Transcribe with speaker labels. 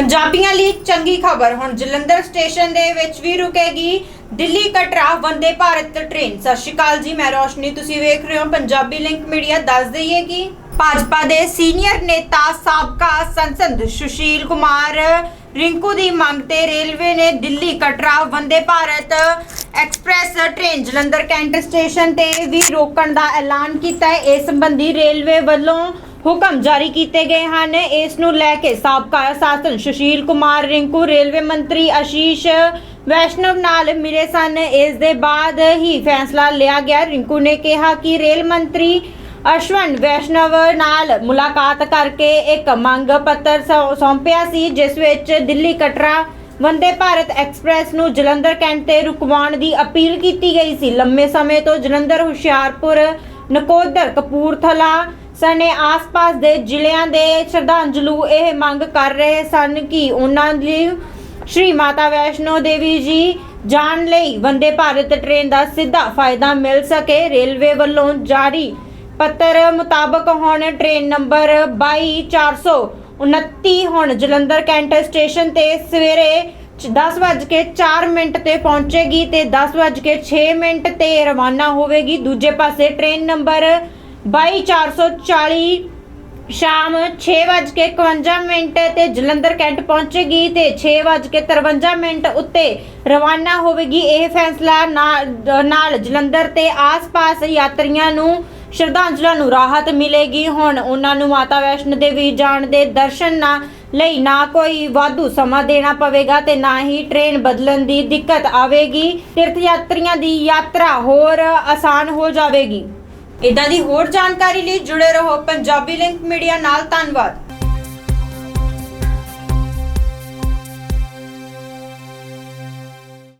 Speaker 1: ਪੰਜਾਬੀਆਂ ਲਈ ਚੰਗੀ ਖਬਰ। ਹੁਣ ਜਲੰਧਰ ਸਟੇਸ਼ਨ ਦੇ ਵਿੱਚ ਵੀ ਰੁਕੇਗੀ ਦਿੱਲੀ ਕਟਰਾ ਵੰਦੇ ਭਾਰਤ ਟ੍ਰੇਨ ਸਤਿ ਸ਼੍ਰੀ ਅਕਾਲ ਜੀ, ਮੈਂ ਰੋਸ਼ਨੀ। ਤੁਸੀਂ ਵੇਖ ਰਹੇ ਹੋ ਪੰਜਾਬੀ ਲਿੰਕ ਮੀਡੀਆ ਦੱਸ ਦਈਏ ਕਿ ਭਾਜਪਾ ਦੇ ਸੀਨੀਅਰ ਨੇਤਾ ਸਾਬਕਾ ਸੰਸਦ ਸੁਸ਼ੀਲ ਕੁਮਾਰ ਰਿੰਕੂ ਦੀ ਮੰਗ ਤੇ ਰੇਲਵੇ ਨੇ Delhi Katra Vande Bharat express train Jalandhar cantt station ਤੇ ਵੀ ਰੋਕਣ ਦਾ ਐਲਾਨ ਕੀਤਾ ਹੈ। ਇਸ ਸੰਬੰਧੀ ਰੇਲਵੇ ਵੱਲੋਂ ਹੁਕਮ ਜਾਰੀ ਕੀਤੇ ਗਏ ਹਨ। ਇਸ ਨੂੰ ਲੈ ਕੇ ਸਾਬਕਾ ਸ਼ਾਸਨ ਸੁਸ਼ੀਲ ਕੁਮਾਰ, ਰਿੰਕੂ, ਰੇਲਵੇ ਮੰਤਰੀ ਆਸ਼ੀਸ਼ ਵੈਸ਼ਨਵ ਨਾਲ ਮਿਲੇ ਸਨ। ਇਸ ਦੇ ਬਾਅਦ ਹੀ ਫੈਸਲਾ ਲਿਆ ਗਿਆ। ਰਿੰਕੂ ਨੇ ਕਿਹਾ ਕਿ ਰੇਲ ਮੰਤਰੀ ਅਸ਼ਵਨ ਵੈਸ਼ਨਵ ਨਾਲ ਮੁਲਾਕਾਤ ਕਰਕੇ ਇੱਕ ਮੰਗ ਪੱਤਰ ਸੌਂਪਿਆ ਸੀ, ਜਿਸ ਵਿੱਚ ਦਿੱਲੀ ਕਟਰਾ, ਵੰਦੇ ਭਾਰਤ ਐਕਸਪ੍ਰੈਸ ਨੂੰ ਜਲੰਧਰ ਕੈਂਟ ਤੇ ਰੁਕਵਾਉਣ ਦੀ ਅਪੀਲ ਕੀਤੀ ਗਈ ਸੀ। ਲੰਮੇ ਸਮੇਂ ਤੋਂ ਜਲੰਧਰ, ਹੁਸ਼ਿਆਰਪੁਰ, ਨਕੋਦਰ, ਕਪੂਰਥਲਾ ਸਣੇ ਆਸ-ਪਾਸ ਦੇ ਜ਼ਿਲ੍ਹਿਆਂ ਦੇ ਸ਼ਰਧਾਂਜਲੂ ਇਹ ਮੰਗ ਕਰ ਰਹੇ ਸਨ ਕਿ ਉਹਨਾਂ ਲਈ ਸ਼੍ਰੀ ਮਾਤਾ ਵੈਸ਼ਨੋ ਦੇਵੀ ਜੀ ਜਾਣ ਲਈ ਵੰਦੇ ਭਾਰਤ ਟ੍ਰੇਨ ਦਾ ਸਿੱਧਾ ਫਾਇਦਾ ਮਿਲ ਸਕੇ। ਰੇਲਵੇ ਵੱਲੋਂ ਜਾਰੀ ਪੱਤਰ ਮੁਤਾਬਕ ਹੁਣ ਟ੍ਰੇਨ ਨੰਬਰ 22429 ਹੁਣ ਜਲੰਧਰ ਕੈਂਟ ਸਟੇਸ਼ਨ ਤੇ ਸਵੇਰੇ 10:04 ਮਿੰਟ ਤੇ ਪਹੁੰਚੇਗੀ ਤੇ 10:06 ਮਿੰਟ ਤੇ ਰਵਾਨਾ ਹੋਵੇਗੀ। ਦੂਜੇ ਪਾਸੇ ਟ੍ਰੇਨ ਨੰਬਰ 22440 ਸ਼ਾਮ 6:51 ਮਿੰਟ ਤੇ ਜਲੰਧਰ ਕੈਂਟ ਪਹੁੰਚੇਗੀ ਤੇ 6:53 ਮਿੰਟ ਉੱਤੇ ਰਵਾਨਾ ਹੋਵੇਗੀ ਇਹ ਫੈਸਲਾ ਨਾਲ ਨਾਲ ਜਲੰਧਰ ਤੇ ਆਸ-ਪਾਸ ਯਾਤਰੀਆਂ ਨੂੰ ਸ਼ਰਧਾਂਜਲਾਂ ਨੂੰ ਰਾਹਤ ਮਿਲੇਗੀ। ਹੁਣ ਉਹਨਾਂ ਨੂੰ ਮਾਤਾ ਵੈਸ਼ਨੋ ਦੇਵੀ ਜਾਣ ਦੇ ਦਰਸ਼ਨ ਨਾ ਲਈ ਨਾ ਕੋਈ ਵਾਧੂ ਸਮਾਂ ਦੇਣਾ ਪਵੇਗਾ ਤੇ ਨਾ ਹੀ ਟ੍ਰੇਨ ਬਦਲਣ ਦੀ ਦਿੱਕਤ ਆਵੇਗੀ। ਤੀਰਥ ਯਾਤਰੀਆਂ ਦੀ ਯਾਤਰਾ ਹੋਰ ਆਸਾਨ ਹੋ ਜਾਵੇਗੀ। ਇਦਾਂ ਦੀ ਹੋਰ ਜਾਣਕਾਰੀ ਲਈ ਜੁੜੇ ਰਹੋ ਪੰਜਾਬੀ ਲਿੰਕ ਮੀਡੀਆ ਨਾਲ। ਧੰਨਵਾਦ।